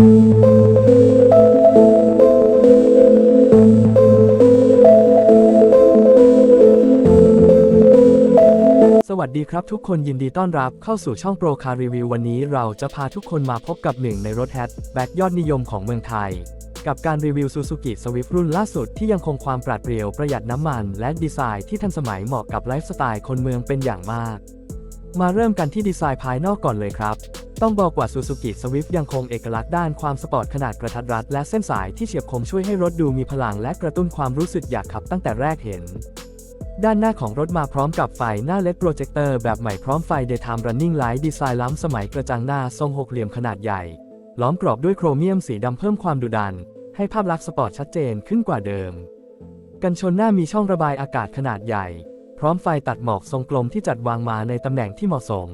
สวัสดีครับทุกคนยินดีต้อนรับเข้าสู่ช่องโปรคารีวิววันนี้เราจะพาทุกคนมาพบกับหนึ่งในรถแฮชแบ็กยอดนิยมของเมืองไทย กับการรีวิว Suzuki Swift รุ่นล่าสุดที่ยังคงความปราดเปรียวประหยัดน้ำมัน และดีไซน์ที่ทันสมัยเหมาะกับไลฟ์สไตล์คนเมืองเป็นอย่างมาก มาเริ่มกันที่ดีไซน์ภายนอกก่อนเลยครับ ต้องบอกว่า Suzuki Swift ยังคงเอกลักษณ์ด้านความสปอร์ตขนาดกระทัดรัดและเส้นสายที่เฉียบคมช่วยให้รถดูมีพลังและกระตุ้นความรู้สึกอยากขับตั้งแต่แรกเห็น ด้านหน้าของรถมาพร้อมกับไฟหน้าเล d โปรเจคเตอร์แบบใหม่พร้อมไฟ Daytime Running Light ดีไซน์ล้ำสมัยกระจังหน้าทรงหกเหลี่ยมขนาดใหญ่ ล้อมกรอบด้วยโครเมียมสีดำเพิ่มความดุดัน ให้ภาพลักษณ์สปอร์ตชัดเจนขึ้นกว่าเดิม กันชนหน้ามีช่องระบายอากาศขนาดใหญ่ พร้อมไฟตัดหมอกทรงกลมที่จัดวางมาในตำแหน่งที่เหมาะสม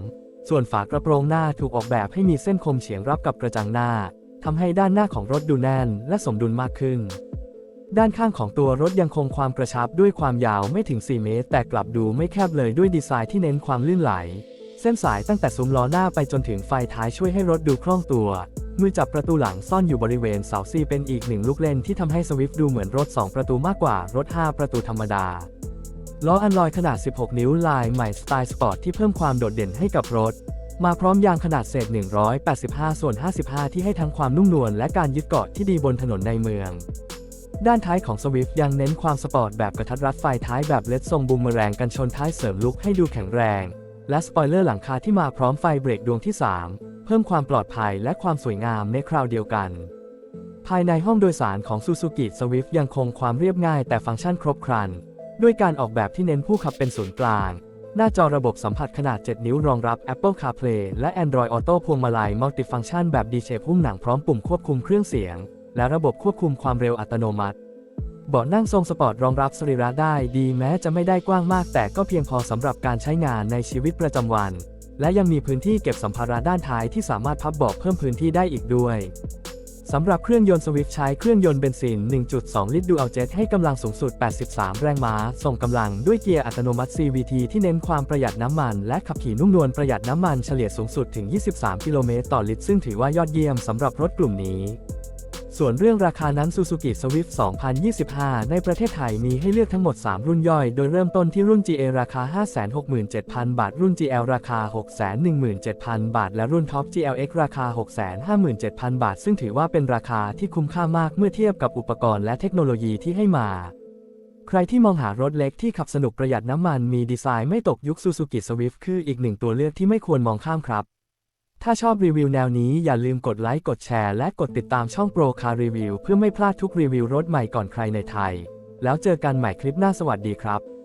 ส่วนฝากระโปรงหน้าถูกออกแบบให้มีเส้นคมเฉียงรับกับกระจังหน้าทำให้ด้านหน้าของรถดูแน่นและสมดุลมากขึ้น ด้านข้างของตัวรถยังคงความกระชับด้วยความยาวไม่ถึง 4 เมตร แต่กลับดูไม่แคบเลยด้วยดีไซน์ที่เน้นความลื่นไหล เส้นสายตั้งแต่ซุ้มล้อหน้าไปจนถึงไฟท้ายช่วยให้รถดูคล่องตัว มือจับประตูหลังซ่อนอยู่บริเวณเสาซีเป็นอีกหนึ่งลูกเล่นที่ทำให้สวิฟต์ดูเหมือนรถ 2 ประตูมากกว่ารถ 5 ประตูธรรมดา ล้ออันลอยขนาด 16 นิ้วลายใหม่สไตล์สปอร์ตที่เพิ่มความโดดเด่นให้กับรถ มาพร้อมยางขนาดเศษ 185 ส่วน 55 ที่ให้ทั้งความนุ่มนวลและการยึดเกาะที่ดีบนถนนในเมือง ด้านท้ายของ Swift ยังเน้นความสปอร์ตแบบกระทัดรัดไฟท้ายแบบเลดทรงบูมเมแรงกันชนท้ายเสริมลุกให้ดูแข็งแรง และสปอยเลอร์หลังคาที่มาพร้อมไฟเบรกดวงที่ 3 เพิ่มความปลอดภัยและความสวยงามในคราวเดียวกันภายในห้องโดยสารของ Suzuki Swift ยังคงความเรียบง่ายแต่ฟังก์ชันครบครัน ด้วยการออกแบบที่เน้นผู้ขับเป็นศูนย์กลาง หน้าจอระบบสัมผัสขนาด 7 นิ้วรองรับ Apple CarPlay และ Android Auto พวงมาลัยมัลติฟังก์ชันแบบ D-Shape หุ้มหนังพร้อมปุ่มควบคุมเครื่องเสียง และระบบควบคุมความเร็วอัตโนมัติเบาะนั่งทรงสปอร์ตรองรับสรีระได้ดีแม้จะไม่ได้กว้างมาก แต่ก็เพียงพอสำหรับการใช้งานในชีวิตประจำวัน และยังมีพื้นที่เก็บสัมภาระด้านท้ายที่สามารถพับเบาะเพิ่มพื้นที่ได้อีกด้วย สำหรับเครื่องยนต์สวิฟใช้เครื่องยนต์เบนซิน 1.2 ลิตรดูอัลเจ็ตให้กำลังสูงสุด 83 แรงม้า ส่งกำลังด้วยเกียร์อัตโนมัติ CVT ที่เน้นความประหยัดน้ำมัน และขับขี่นุ่มนวลประหยัดน้ำมันเฉลี่ยสูงสุดถึง 23 กิโลเมตรต่อลิตร ซึ่งถือว่ายอดเยี่ยมสำหรับรถกลุ่มนี้ ส่วนเรื่องราคานั้น Suzuki Swift 2025 ในประเทศไทยมีให้เลือกทั้งหมด 3 รุ่นย่อย โดยเริ่มต้นที่รุ่น GA ราคา 567,000 บาท รุ่น GL ราคา 617,000 บาท และรุ่น Top GLX ราคา 657,000 บาท ซึ่งถือว่าเป็นราคาที่คุ้มค่ามากเมื่อเทียบกับอุปกรณ์และเทคโนโลยีที่ให้มาใครที่มองหารถเล็กที่ขับสนุกประหยัดน้ำมันมีดีไซน์ไม่ตกยุค Suzuki Swift คืออีกหนึ่งตัวเลือกที่ไม่ควรมองข้ามครับ ถ้าชอบรีวิวแนวนี้อย่าลืมกดไลค์กดแชร์และกดติดตามช่อง Pro Car Review เพื่อไม่พลาดทุกรีวิวรถใหม่ก่อนใครในไทย แล้วเจอกันใหม่คลิปหน้าสวัสดีครับ